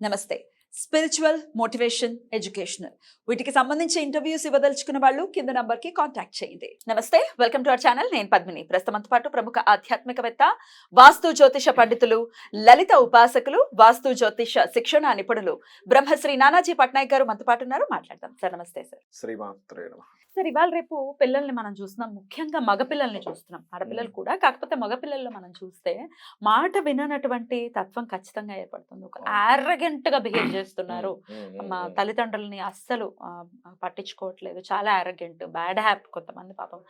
నమస్తే spiritual motivation educational వీటికి సంబంధించి ఇంటర్వ్యూస్ ఇవ్వదలుచుకున్న వాళ్ళు కింద నంబర్కి కాంటాక్ట్ చేయండి. నమస్తే వెల్కమ్ టు అవర్ ఛానల్ నేను పద్మిని. ప్రస్తుతంతో పాటు ప్రముఖ ఆధ్యాత్మికవేత్త వాస్తు జ్యోతిష పండితులు లలిత ఉపాసకులు వాస్తు జ్యోతిష శిక్షణ నిపుణులు బ్రహ్మశ్రీ నానాజీ పట్నాయక్ గారు మనతో పాటు ఉన్నారు. మాట్లాడదాం. సార్ నమస్తే సార్. శ్రీమాత్రే సార్ ఇవాళ రేపు పిల్లల్ని మనం చూస్తున్నాం. ముఖ్యంగా మగపిల్లల్ని చూస్తున్నాం. ఆడపిల్లలు కూడా. కాకపోతే మగపిల్లల్లో మనం చూస్తే మాట విననటువంటి తత్వం ఖచ్చితంగా ఏర్పడుతుంది. ఒక arrogant గా బిహేవ్ చేస్తున్నారు. మా తల్లిదండ్రులని అస్సలు పట్టించుకోవట్లేదు. చాలా అరగెంట్ బ్యాడ్ హ్యాబిట్ కొంతమంది పాపం.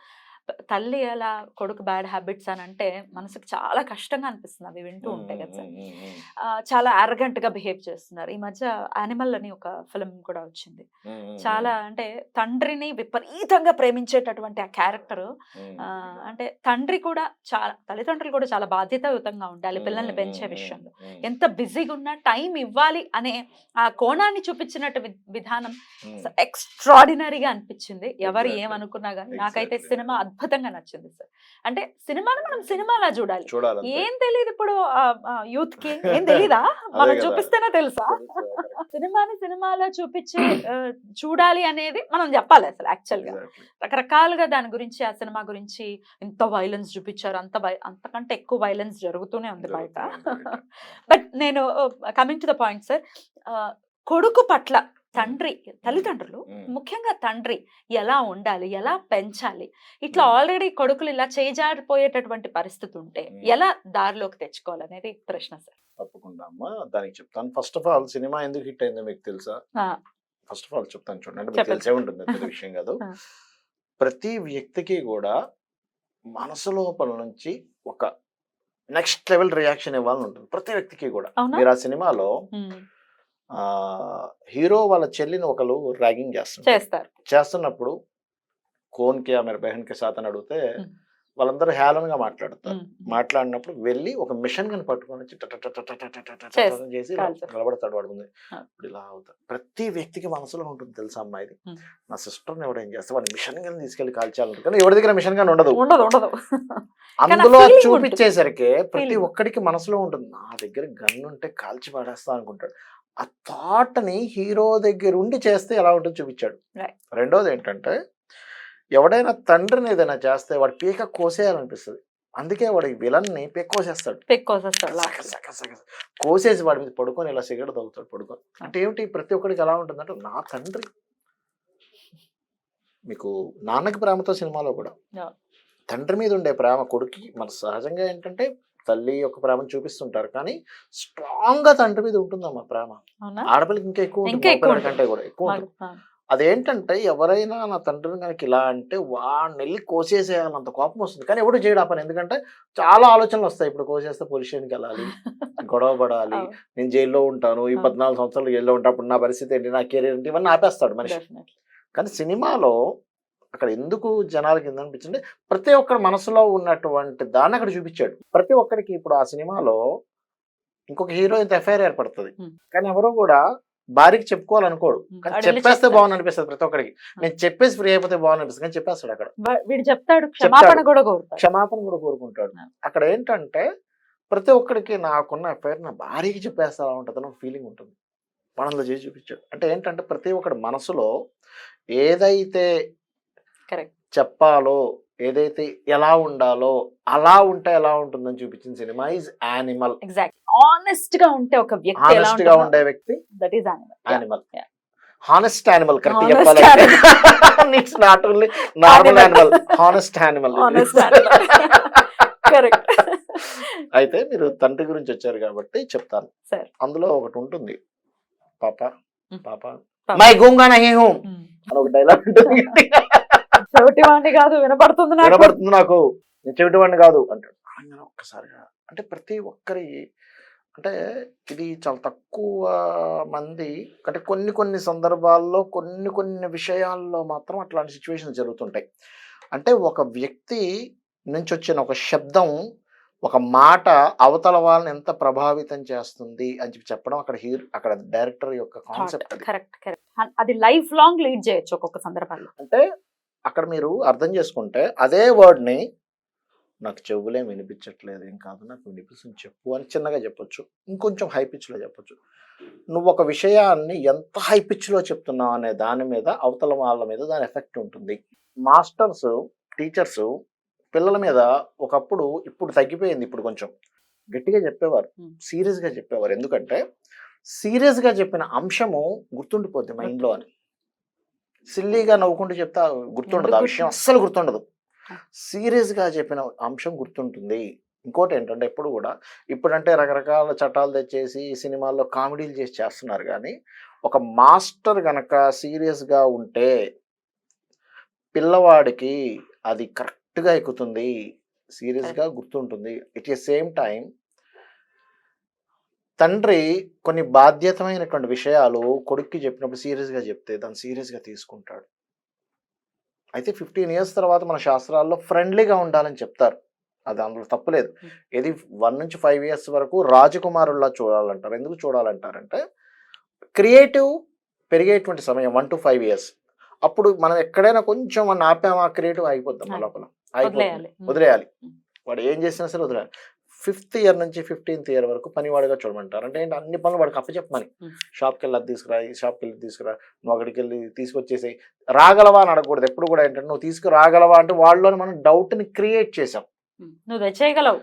తల్లి అలా కొడుకు బ్యాడ్ హ్యాబిట్స్ అని అంటే మనసుకు చాలా కష్టంగా అనిపిస్తుంది. అవి వింటూ ఉంటాయి కదా సార్ చాలా arrogant గా బిహేవ్ చేస్తున్నారు. ఈ మధ్య యానిమల్ అని ఒక ఫిలిం కూడా వచ్చింది. చాలా అంటే తండ్రిని విపరీతంగా ప్రేమించేటటువంటి ఆ క్యారెక్టర్ అంటే తండ్రి కూడా చాలా తల్లిదండ్రులు కూడా చాలా బాధ్యతాయుతంగా ఉండాలి పిల్లల్ని పెంచే విషయంలో. ఎంత బిజీగా ఉన్నా టైం ఇవ్వాలి అనే ఆ కోణాన్ని చూపించినట్టు విధానం ఎక్స్ట్రాడినరీగా అనిపించింది. ఎవరు. ఏమనుకున్నా కానీ నాకైతే. సినిమా అద్భుతంగా నచ్చింది సార్. అంటే సినిమాను మనం సినిమాలా చూడాలి. ఏం తెలియదు ఇప్పుడు యూత్కి ఏం తెలీదా? మనం. చూపిస్తేనే తెలుసా? సినిమాని సినిమాలో చూపించి చూడాలి అనేది మనం చెప్పాలి అసలు యాక్చువల్గా రకరకాలుగా దాని గురించి ఆ సినిమా గురించి ఇంత వైలెన్స్ చూపించారు అంత అంతకంటే ఎక్కువ వైలెన్స్ జరుగుతూనే ఉంది బయట. బట్ నేను coming to the point sir కొడుకు పట్ల తండ్రి తల్లిదండ్రులు ముఖ్యంగా తండ్రి ఎలా ఉండాలి ఎలా పెంచాలి ఇట్లా. ఆల్రెడీ కొడుకులు ఇలా చేజారిపోయేటటువంటి పరిస్థితి ఉంటే. ఎలా దారిలోకి తెచ్చుకోవాలనేది ప్రశ్న సార్. తప్పకుండా అమ్మా. దానికి చెప్తాను. ఫస్ట్ ఆఫ్ ఆల్ సినిమా ఎందుకు హిట్ అయిందో మీకు తెలుసా. ఫస్ట్ ఆఫ్ ఆల్ చెప్తాను చూడండి. మీకు. తెలిసే ఉంటుంది పెద్ద విషయం కాదు. ప్రతి వ్యక్తికి కూడా మనసు లోపల నుంచి ఒక నెక్స్ట్ లెవెల్ రియాక్షన్ ఇవ్వాలని ఉంటుంది. ప్రతి వ్యక్తికి కూడా. మీరు ఆ సినిమాలో హీరో వాళ్ళ చెల్లిని ఒకరు ర్యాగింగ్ చేస్తారు చేస్తున్నప్పుడు కోన్కి ఆమె బెహన్కి సాత్ అని అడిగితే. వాళ్ళందరూ హేళనగా మాట్లాడతారు. మాట్లాడినప్పుడు వెళ్ళి ఒక మిషన్ గని పట్టుకొని వచ్చి చేస్-. నిలబడతాడు వాడి ముందు ఆ. ఇప్పుడు ఇలా అవుతాడు ప్రతి వ్యక్తికి మనసులో ఉంటుంది తెలుసా అమ్మాయిది. నా సిస్టర్ని ఎవడు ఏం చేస్తే వాడు మిషన్ గన్ తీసుకెళ్ళి కాల్చాలంటారు కానీ ఎవరి దగ్గర మిషన్ గన్ ఉండదు అందులో చూపించేసరికి ప్రతి. ఒక్కడికి మనసులో ఉంటుంది నా దగ్గర గన్ ఉంటే కాల్చి పడేస్తా అనుకుంటాడు ఆ థాట్ని హీరో దగ్గర ఉండి చేస్తే ఎలా ఉంటుందో చూపించాడు. రెండోది ఏంటంటే ఎవడైనా తండ్రిని ఏదైనా చేస్తే వాడు పీక కోసేయాలనిపిస్తుంది అందుకే వాడి విలన్ని పీక కోసేస్తాడు పెక్కోసేస్తాడు సగ. కోసేసి వాడి మీద పడుకొని ఇలా సిగరెట్ తాగుతాడు పడుకొని అంటే ఏమిటి ప్రతి ఒక్కడికి ఎలా ఉంటుందంటే నా తండ్రి మీకు నాన్నకి ప్రేమతో సినిమాలో కూడా. తండ్రి మీద ఉండే ప్రేమ కొడుకు మన సహజంగా ఏంటంటే తల్లి యొక్క ప్రేమను చూపిస్తుంటారు. కానీ స్ట్రాంగ్గా తండ్రి మీద ఉంటుందమ్మా ప్రేమ. ఆడపిల్లకి ఇంకా ఎక్కువ కంటే కూడా ఎక్కువ. అదేంటంటే ఎవరైనా నా తండ్రిని కనుక ఇలా అంటే వాడిని వెళ్ళి కోసేసేయాలంత కోపం వస్తుంది. కానీ ఎవడు చేయడు ఆ పని. ఎందుకంటే చాలా ఆలోచనలు వస్తాయి. ఇప్పుడు కోసేస్తే పోలీస్ స్టేషన్కి వెళ్ళాలి. గొడవ పడాలి. నేను జైల్లో ఉంటాను. ఈ. పద్నాలుగు సంవత్సరాలు జైల్లో ఉంటా. అప్పుడు నా పరిస్థితి ఏంటి? నా కెరీర్ ఏంటి? ఇవన్నీ ఆపేస్తాడు మనిషి. కానీ సినిమాలో అక్కడ ఎందుకు జనాలకి అనిపించింది? ప్రతి ఒక్కరి మనసులో ఉన్నటువంటి దాన్ని అక్కడ చూపించాడు. ప్రతి ఒక్కరికి ఇప్పుడు ఆ సినిమాలో ఇంకొక హీరోయిన్ ఎఫ్ఐఆర్ ఏర్పడుతుంది. కానీ ఎవరు కూడా భార్యకి చెప్పుకోవాలనుకోడు. కానీ చెప్పేస్తే. బాగుంది అనిపిస్తుంది ప్రతి ఒక్కరికి నేను చెప్పేసి ఫ్రీ అయిపోతే బాగుంది అనిపిస్తుంది కానీ చెప్పేస్తాడు అక్కడ. వీడు చెప్తాడు క్షమాపణ కూడా కోరుతాడు. క్షమాపణ కూడా కోరుకుంటాడు. అక్కడ ఏంటంటే ప్రతి ఒక్కరికి నాకున్న ఎఫ్ఐఆర్ నా భార్యకి చెప్పేస్తా ఉంటుంది అని ఫీలింగ్ ఉంటుంది. మనలో చేసి చూపించాడు. అంటే ఏంటంటే ప్రతి ఒక్కడి మనసులో ఏదైతే చెప్పాలో ఏదైతే ఎలా ఉండాలో అలా ఉంటే ఎలా ఉంటుందని చూపించిన సినిమా ఈజ్ యానిమల్. ఎగ్జాక్ట్ ఆనెస్ట్గా ఉంటే ఒక వ్యక్తి ఎలా హానెస్ట్గా ఉండే వ్యక్తి that is animal. Animal. Honest animal correct చెప్పాలంటే. It's not only normal. Animal honest animal. Correct అయితే మీరు తండ్రి గురించి వచ్చారు కాబట్టి చెప్తాను. అందులో ఒకటి ఉంటుంది. పాప. పాప. పాప. మై గూంగా నహీ హూం అని ఒక డైలాగ్ ఉంటుంది. కాదు వినపడుతుంది నాకు. వినబడుతుంది నాకు. నేను చెవిటి వాడిని కాదు అంటాడు. అనగానే ఒక్కసారిగా అంటే ప్రతి ఒక్కరి అంటే ఇది చాలా తక్కువ మంది అంటే కొన్ని కొన్ని సందర్భాల్లో కొన్ని కొన్ని విషయాల్లో మాత్రం అట్లాంటి సిచ్యువేషన్స్ జరుగుతుంటాయి. అంటే ఒక వ్యక్తి నుంచి వచ్చిన ఒక శబ్దం ఒక మాట అవతల వాళ్ళని ఎంత ప్రభావితం చేస్తుంది అని చెప్పి చెప్పడం అక్కడ హీరో అక్కడ డైరెక్టర్ యొక్క కాన్సెప్ట్ అది లైఫ్ లాంగ్ లీడ్ చేయొచ్చు ఒక్కొక్క సందర్భాల్లో. అంటే అక్కడ మీరు అర్థం చేసుకుంటే అదే వర్డ్ని నాకు చెవులేం వినిపించట్లేదు. ఏం కాదు నాకు వినిపిస్తుంది. చెప్పు అని చిన్నగా చెప్పొచ్చు. ఇంకొంచెం హై పిచ్లో చెప్పొచ్చు. నువ్వు ఒక విషయాన్ని ఎంత హై పిచ్లో చెప్తున్నావు అనే దాని మీద అవతల వాళ్ళ మీద దాని ఎఫెక్ట్ ఉంటుంది. మాస్టర్స్ టీచర్స్ పిల్లల మీద ఒకప్పుడు ఇప్పుడు తగ్గిపోయింది ఇప్పుడు కొంచెం. గట్టిగా చెప్పేవారు. సీరియస్గా చెప్పేవారు. ఎందుకంటే సీరియస్గా చెప్పిన అంశము గుర్తుండిపోద్ది మైండ్లో అని. సిల్లీగా నవ్వుకుంటూ చెప్తా గుర్తుండదు. ఆ విషయం అస్సలు గుర్తుండదు. సీరియస్గా చెప్పిన అంశం గుర్తుంటుంది. ఇంకోటి ఏంటంటే ఎప్పుడు కూడా ఇప్పుడంటే రకరకాల చట్టాలు తెచ్చేసి సినిమాల్లో కామెడీలు చేసి చేస్తున్నారు కానీ ఒక మాస్టర్ గనక సీరియస్గా ఉంటే పిల్లవాడికి అది కరెక్ట్గా ఎక్కుతుంది. సీరియస్గా గుర్తుంటుంది. ఇట్ ఏ సేమ్ టైం తండ్రి కొన్ని బాధ్యతమైనటువంటి విషయాలు కొడుక్కి చెప్పినప్పుడు సీరియస్గా చెప్తే దాన్ని సీరియస్గా తీసుకుంటాడు. అయితే ఫిఫ్టీన్ ఇయర్స్ తర్వాత మన శాస్త్రాల్లో ఫ్రెండ్లీగా ఉండాలని చెప్తారు. అది అందులో తప్పులేదు. ఇది వన్ నుంచి ఫైవ్ ఇయర్స్ వరకు రాజకుమారుల్లా చూడాలంటారు. ఎందుకు చూడాలంటారంటే క్రియేటివ్ పెరిగేటువంటి సమయం వన్ టు ఫైవ్ ఇయర్స్. అప్పుడు మనం ఎక్కడైనా కొంచెం మన ఆపామా? క్రియేటివ్ అయిపోద్దాం. లోపల. అయిపోతుంది. వదిలేయాలి. వాడు ఏం చేసినా సరే వదిలేయాలి. ఫిఫ్త్ ఇయర్ నుంచి ఫిఫ్టీన్త్ ఇయర్ వరకు పనివాడిగా చూడమంటారు. అంటే ఏంటి? అన్ని పనులు వాడికి అప్పచెప్పమని. షాప్కి వెళ్ళి అది తీసుకురా ఈ షాప్కి వెళ్ళి తీసుకురా నువ్వు అక్కడికి వెళ్ళి తీసుకొచ్చేసి రాగలవా అని అడగకూడదు. ఎప్పుడు కూడా ఏంటంటే నువ్వు తీసుకురాగలవా? అంటే వాళ్ళలోని మనం డౌట్ని క్రియేట్ చేసాం. నువ్వు తెచ్చేయగలవు.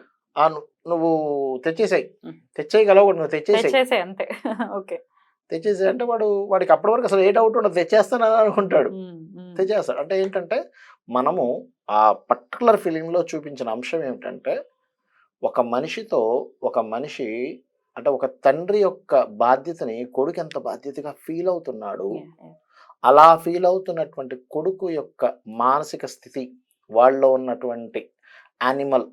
నువ్వు తెచ్చేసాయి. తెచ్చేయగలవు నువ్వు తెచ్చేసాయి. తెచ్చేసే అంతే. ఓకే. తెచ్చేసాయి అంటే వాడు వాడికి అప్పటి వరకు అసలు ఏ డౌట్ ఉండదు. తెచ్చేస్తాను అని అనుకుంటాడు. తెచ్చేస్తాడు. అంటే ఏంటంటే మనము ఆ పర్టికులర్ ఫిలింలో చూపించిన అంశం ఏమిటంటే ఒక మనిషితో ఒక మనిషి అంటే ఒక తండ్రి యొక్క బాధ్యతని కొడుకు ఎంత బాధ్యతగా ఫీల్ అవుతున్నాడు. అలా ఫీల్ అవుతున్నటువంటి కొడుకు యొక్క మానసిక స్థితి వాళ్ళలో ఉన్నటువంటి యానిమల్.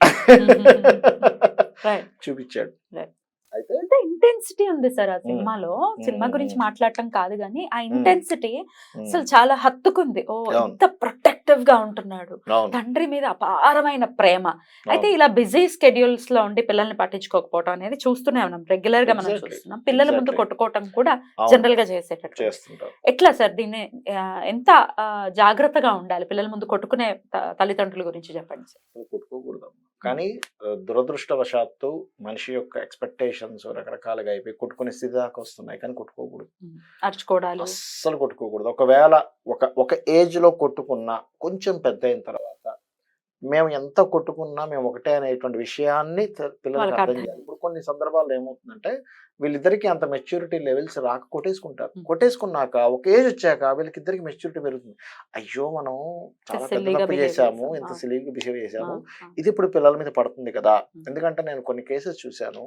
చూపించాడు. అయితే ఇంటెన్సిటీ ఉంది సార్ ఆ సినిమాలో సినిమా గురించి. మాట్లాడటం కాదు కానీ ఆ ఇంటెన్సిటీ అసలు చాలా హత్తుకుంది ఓ అవును. ఎంత ప్రొటెక్టివ్గా ఉంటున్నాడు. తండ్రి మీద అపారమైన ప్రేమ. అయితే. ఇలా బిజీ స్కెడ్యూల్స్లో ఉండి పిల్లల్ని పట్టించుకోకపోవడం అనేది చూస్తూనే ఉన్నాం. రెగ్యులర్గా మనం. చూస్తున్నాం. పిల్లల ముందు. కొట్టుకోవటం కూడా జనరల్గా చేసేటట్టు. ఎట్లా సార్ దీన్ని ఎంత జాగ్రత్తగా ఉండాలి? పిల్లల ముందు కొట్టుకునే తల్లిదండ్రుల గురించి చెప్పండి సార్. కానీ దురదృష్టవశాత్తు మనిషి యొక్క ఎక్స్పెక్టేషన్స్ రకరకాలుగా అయిపోయి కొట్టుకునే స్థితి దాకా వస్తున్నాయి కానీ కొట్టుకోకూడదు. అరుచుకోవడాలు అస్సలు కొట్టుకోకూడదు. ఒకవేళ ఒక ఒక ఏజ్లో కొట్టుకున్నా కొంచెం పెద్ద అయిన తర్వాత మేము ఎంత కొట్టుకున్నా మేము ఒకటే అనేటువంటి విషయాన్ని పిల్లలకి అర్థం చేయాలి ఇప్పుడు కొన్ని సందర్భాల్లో ఏమవుతుందంటే వీళ్ళిద్దరికి అంత మెచ్యూరిటీ లెవెల్స్ రాక కొట్టేసుకుంటారు. కొట్టేసుకున్నాక ఒక ఏజ్ వచ్చాక వీళ్ళకి ఇద్దరికి మెచ్యూరిటీ పెరుగుతుంది అయ్యో మనం చాలా పెద్ద చేసాం. ఇంత. సిలీగా బిహేవ్ ఆ. ఇది ఇప్పుడు పిల్లల మీద పడుతుంది కదా. ఎందుకంటే నేను కొన్ని కేసెస్ చూశాను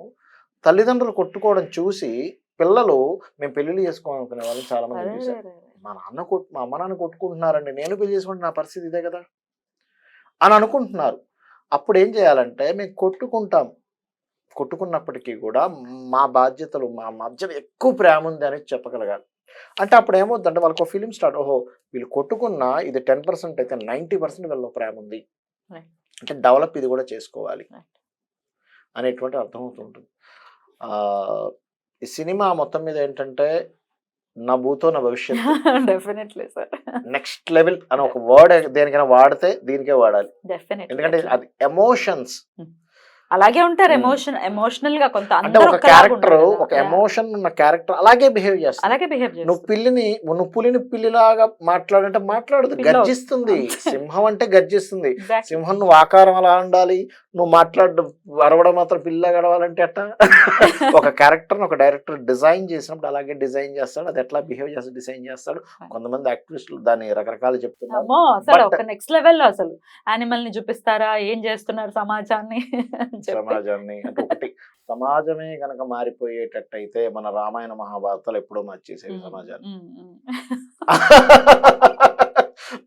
తల్లిదండ్రులు కొట్టుకోవడం చూసి పిల్లలు మేము పెళ్ళిళ్ళు చేసుకోవాలనుకునే వాళ్ళని చాలా మంది అరే. మా నాన్న కొట్టు మా అమ్మ నాన్న కొట్టుకుంటున్నారండి నేను పెళ్ళి చేసుకుంటే నా పరిస్థితి ఇదే కదా అని అనుకుంటున్నారు. అప్పుడు ఏం చేయాలంటే మేము కొట్టుకుంటాం. కొట్టుకున్నప్పటికీ కూడా మా బాధ్యతలు మా మధ్య ఎక్కువ ప్రేమ ఉంది అని చెప్పగలగాలి. అంటే అప్పుడు ఏమవుతుందంటే వాళ్ళకి ఒక ఫిలిం స్టార్ట్ ఓహో వీళ్ళు కొట్టుకున్నా ఇది టెన్ పర్సెంట్ అయితే నైంటీ పర్సెంట్ వీళ్ళలో ప్రేమ ఉంది. అంటే డెవలప్ ఇది కూడా చేసుకోవాలి. అనేటువంటి అర్థమవుతుంటుంది. ఈ సినిమా మొత్తం మీద ఏంటంటే నా భూతో నా భవిష్యత్తు. డెఫినెట్లీ సార్ నెక్స్ట్ లెవెల్ అని ఒక వర్డ్ దేనికైనా వాడితే దీనికే వాడాలి. ఎందుకంటే అది ఎమోషన్స్ అలాగే ఉంటారు. ఎమోషన్ ఎమోషనల్గా కొంత అంటే ఒక క్యారెక్టర్. ఒక. ఎమోషన్ ఉన్న క్యారెక్టర్ అలాగే బిహేవ్ చేస్తుంది అలాగే బిహేవ్ నువ్వు పిల్లిని నువ్వు పులిని పిల్లిలాగా మాట్లాడంటే మాట్లాడదు. గర్జిస్తుంది. సింహం అంటే గర్జిస్తుంది. సింహం నువ్వు ఆకారం అలా ఉండాలి నువ్వు మాట్లాడడం అరవడం మాత్రం పిల్ల గడవాలంటే అట్ట ఒక క్యారెక్టర్ ఒక డైరెక్టర్ డిజైన్ చేసినప్పుడు అలాగే డిజైన్ చేస్తాడు అది ఎట్లా బిహేవ్ చేస్తాడు డిజైన్ చేస్తాడు కొంతమంది యాక్టివిస్టులు దాన్ని రకరకాలు చెప్తున్నారు నెక్స్ట్ లెవెల్లో అసలు యానిమల్ని చూపిస్తారా ఏం చేస్తున్నారు సమాజాన్ని. సమాజాన్ని అంటే ఒకటి సమాజమే గనక మారిపోయేటట్టయితే మన రామాయణ మహాభారతాలు ఎప్పుడో మార్చేసేవి సమాజాన్ని.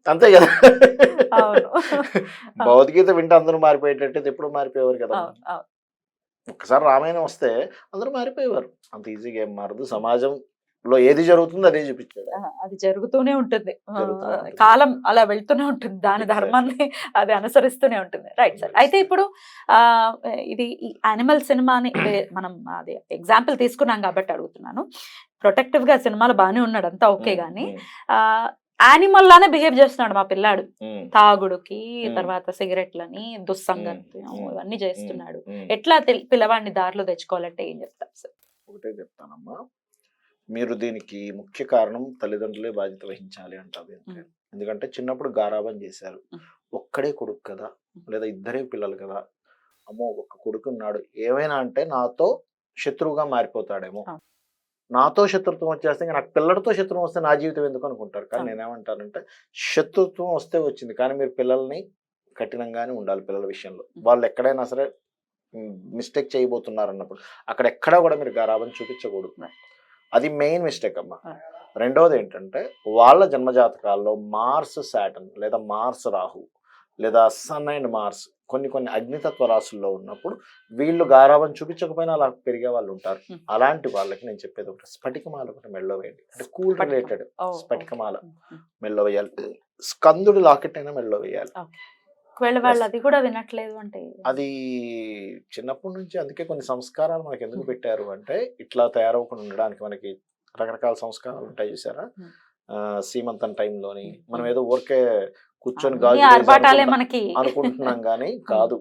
అంతే కదా? భగవద్గీత వింటే అందరూ మారిపోయేటట్టయితే ఎప్పుడు మారిపోయేవారు కదా. ఒక్కసారి రామాయణం వస్తే అందరూ మారిపోయేవారు. అంత ఈజీగా ఏం మారదు. సమాజంలో ఏది జరుగుతుందో అదే చూపించాడు అది జరుగుతూనే ఉంటుంది. కాలం అలా వెళ్తూనే ఉంటుంది దాని. ధర్మాన్ని అది అనుసరిస్తూనే ఉంటుంది రైట్ సార్ అయితే ఇప్పుడు ఆ ఇది ఈ యానిమల్ సినిమాని మనం అది ఎగ్జాంపుల్ తీసుకున్నాం కాబట్టి అడుగుతున్నాను ప్రొటెక్టివ్గా సినిమాలో బాగానే ఉన్నాడు అంతా ఓకే గానీ యానిమల్ లానే బిహేవ్ చేస్తున్నాడు మా పిల్లాడు తాగుడుకి. తర్వాత సిగరెట్లని. Hmm. ఇవన్నీ చేస్తున్నాడు. ఎట్లా పిల్లవాడిని దారిలో తెచ్చుకోవాలంటే ఏం చెప్తారు సార్ ఒకటే చెప్తానమ్మా మీరు దీనికి ముఖ్య కారణం తల్లిదండ్రులే బాధ్యత వహించాలి అంటారు. ఎందుకంటే చిన్నప్పుడు గారాబం చేశారు. ఒక్కడే కొడుకు కదా. లేదా ఇద్దరే పిల్లలు కదా అమ్మో ఒక్క కొడుకు ఉన్నాడు ఏమైనా అంటే నాతో శత్రువుగా మారిపోతాడేమో. నాతో శత్రుత్వం వచ్చేస్తే నాకు పిల్లడితో శత్రుత్వం వస్తే నా జీవితం ఎందుకు అనుకుంటారు కానీ. నేనేమంటానంటే శత్రుత్వం వస్తే వచ్చింది కానీ మీరు పిల్లల్ని కఠినంగానే ఉండాలి పిల్లల విషయంలో. వాళ్ళు ఎక్కడైనా సరే మిస్టేక్ చేయబోతున్నారు అన్నప్పుడు అక్కడ ఎక్కడా కూడా మీరు గారాబం చూపించకూడదు. అది మెయిన్ మిస్టేక్ అమ్మా. రెండవది ఏంటంటే వాళ్ళ జన్మజాతకాల్లో మార్స్ శాటన్ లేదా మార్స్ రాహు లేదా సన్ అండ్ మార్స్ కొన్ని కొన్ని అగ్నితత్వ రాశుల్లో ఉన్నప్పుడు వీళ్ళు గారాబం చూపించకపోయినా అలా పెరిగే వాళ్ళు ఉంటారు. అలాంటి వాళ్ళకి నేను చెప్పేది ఒకటి స్ఫటికమాల ఒకటి మెళ్ళో వేయండి అంటే కూల్. రిలేటెడ్ స్ఫటికమాల. మెళ్ళో వేయాలి స్కందుడి లాకెట్ అయినా మెళ్ళో వేయాలి ఒకవేళ వాళ్ళు. అది కూడా వినట్లేదు అంటే అది చిన్నప్పటి నుంచి అందుకే కొన్ని సంస్కారాలు మనకి ఎందుకు. పెట్టారు అంటే ఇట్లా తయారవకుండా ఉండడానికి మనకి రకరకాల సంస్కారాలు ఉంటాయి చూసారా. ఆ, సీమంతం టైంలోని. మనం ఏదో ఊరికే కూర్చొని గాజు మనకి అనుకుంటున్నాం కానీ కాదు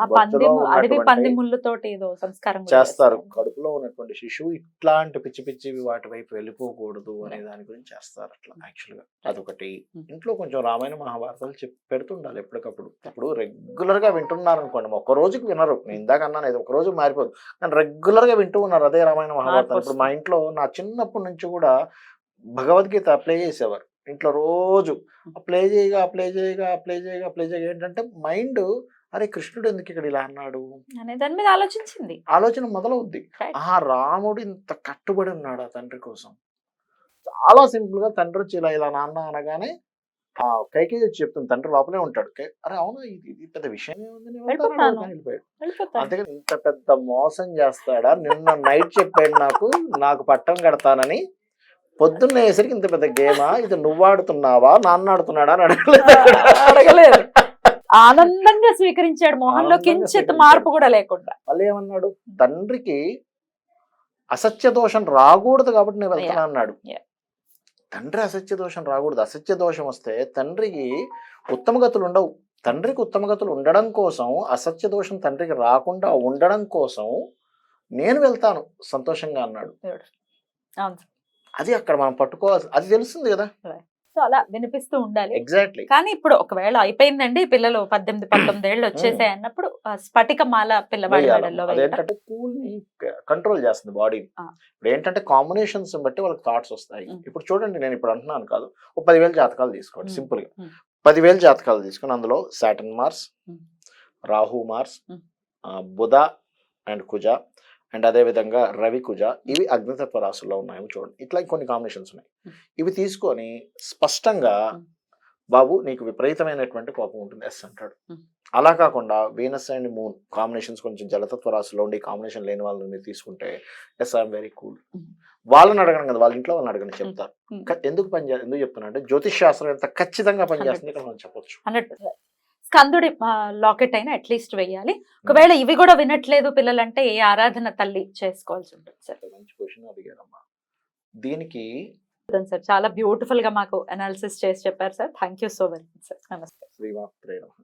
అడవి పంది ముళ్ళతోటి ఏదో సంస్కారం చేస్తారు. కడుపులో ఉన్నటువంటి శిశువు ఇట్లాంటి పిచ్చి పిచ్చివి వాటి వైపు వెళ్ళిపోకూడదు అనే దాని గురించి చేస్తారు అట్లా యాక్చువల్గా అదొకటి. Hmm. ఇంట్లో కొంచెం రామాయణ మహాభారతాలు చెప్పి పెడుతుండాలి ఎప్పటికప్పుడు. ఇప్పుడు రెగ్యులర్గా వింటున్నారు అనుకోండి ఒక రోజుకి వినరు. నేను ఇందాక అన్నాను ఇది ఒక రోజు మారిపోదు. కానీ రెగ్యులర్గా వింటూ ఉన్నారు అదే రామాయణ మహాభారతం. ఇప్పుడు మా ఇంట్లో నా చిన్నప్పటి నుంచి కూడా భగవద్గీత ప్లే చేసేవారు. ఇంట్లో రోజు ప్లే చేయగా ప్లే చేయగా ప్లే చేయగా ప్లే చేయగా ఏంటంటే మైండ్ అరే కృష్ణుడు ఎందుకు ఇక్కడ ఇలా అన్నాడు? అనే దాని మీద ఆలోచించింది. ఆలోచన మొదలవుద్ది. ఆ రాముడు ఇంత కట్టుబడి ఉన్నాడు ఆ తండ్రి కోసం. చాలా సింపుల్గా తండ్రి వచ్చి ఇలా ఇలా నాన్న అనగానే ఆ కైకేయి వచ్చి చెప్తుంది తండ్రి లోపలే ఉంటాడు. "కే- అరే అవునా? ఇది ఇది పెద్ద విషయం ఏముంది? నేను వెళ్తాను" వెళ్ళిపోతాను. అని వెళ్ళిపోయాడు. వెళ్ళిపోతాను. అంతేగాని ఇంత పెద్ద మోసం చేస్తాడా? నిన్న నైట్ చెప్పాడు నాకు నాకు పట్టం కడతానని. పొద్దున్న వేసరికి ఇంత పెద్ద గేమా? ఇది నువ్వు ఆడుతున్నావా? నాన్న ఆడుతున్నాడా అని అడగలేదు. అడగలేదు. ఆనందంగా స్వీకరించాడు ఆనందంగా కించిత్. మార్పు కూడా లేకుండా. మళ్ళీ ఏమన్నాడు తండ్రికి అసత్య దోషం రాకూడదు కాబట్టి నేను వెళ్తున్నా అన్నాడు. తండ్రి అసత్య దోషం రాకూడదు. అసత్య దోషం వస్తే తండ్రికి ఉత్తమగతులు ఉండవు. తండ్రికి ఉత్తమగతులు ఉండడం కోసం అసత్య దోషం తండ్రికి రాకుండా ఉండడం కోసం నేను వెళ్తాను సంతోషంగా అన్నాడు. అది అక్కడ మనం పట్టుకోవాల్సి అది తెలుస్తుంది కదా? సో అలా వినిపిస్తూ ఉండాలి ఎగ్జాక్ట్లీ కానీ ఇప్పుడు ఒకవేళ అయిపోయిందండి పిల్లలు పద్దెనిమిది పంతొమ్మిది ఏళ్ళు వచ్చేసాయి అన్నప్పుడు స్ఫటిక మాల అదేంటంటే కూల్ కంట్రోల్ చేస్తుంది బాడీ. ఇప్పుడు ఏంటంటే కాంబినేషన్స్ బట్టి వాళ్ళకి థాట్స్ వస్తాయి. ఇప్పుడు చూడండి నేను ఇప్పుడు అంటున్నాను కాదు ఒక పదివేల జాతకాలు తీసుకోండి. సింపుల్గా. పదివేల జాతకాలు తీసుకుని అందులో Saturn Mars. Rahu Mars Budha and Kuja and అదే విధంగా రవి కుజ ఇవి అగ్నితత్వ రాశుల్లో ఉన్నాయేమో చూడండి ఇట్లా కొన్ని కాంబినేషన్స్ ఉన్నాయి. ఇవి తీసుకొని స్పష్టంగా. బాబు నీకు విపరీతమైనటువంటి కోపం ఉంటుంది ఎస్ అంటాడు. అలా కాకుండా వీనస్ అండ్ మూన్ కాంబినేషన్స్ కొంచెం జలతత్వ రాశుల్లో ఉండి కాంబినేషన్ లేని వాళ్ళని మీరు తీసుకుంటే ఎస్ ఐఎమ్ వెరీ కూల్. వాళ్ళని అడగను కదా వాళ్ళ ఇంట్లో వాళ్ళని అడగని చెప్తారు ఎందుకు పని చే- ఎందుకు చెప్తున్నా అంటే జ్యోతిష్ శాస్త్రం ఎంత ఖచ్చితంగా పనిచేస్తుంది ఇక్కడ మనం చెప్పొచ్చు స్కందుడి లాకెట్ అయినా అట్లీస్ట్ వెయ్యాలి. ఒకవేళ ఇవి కూడా వినట్లేదు పిల్లలంటే ఏ ఆరాధన తల్లి చేసుకోవాల్సి ఉంటుంది సార్ మంచి క్వశ్చన్ అడిగారమ్మా. దీనికి సార్ చాలా బ్యూటిఫుల్గా మాకు అనాలిసిస్ చేసి చెప్పారు sir thank you so very much sir నమస్తే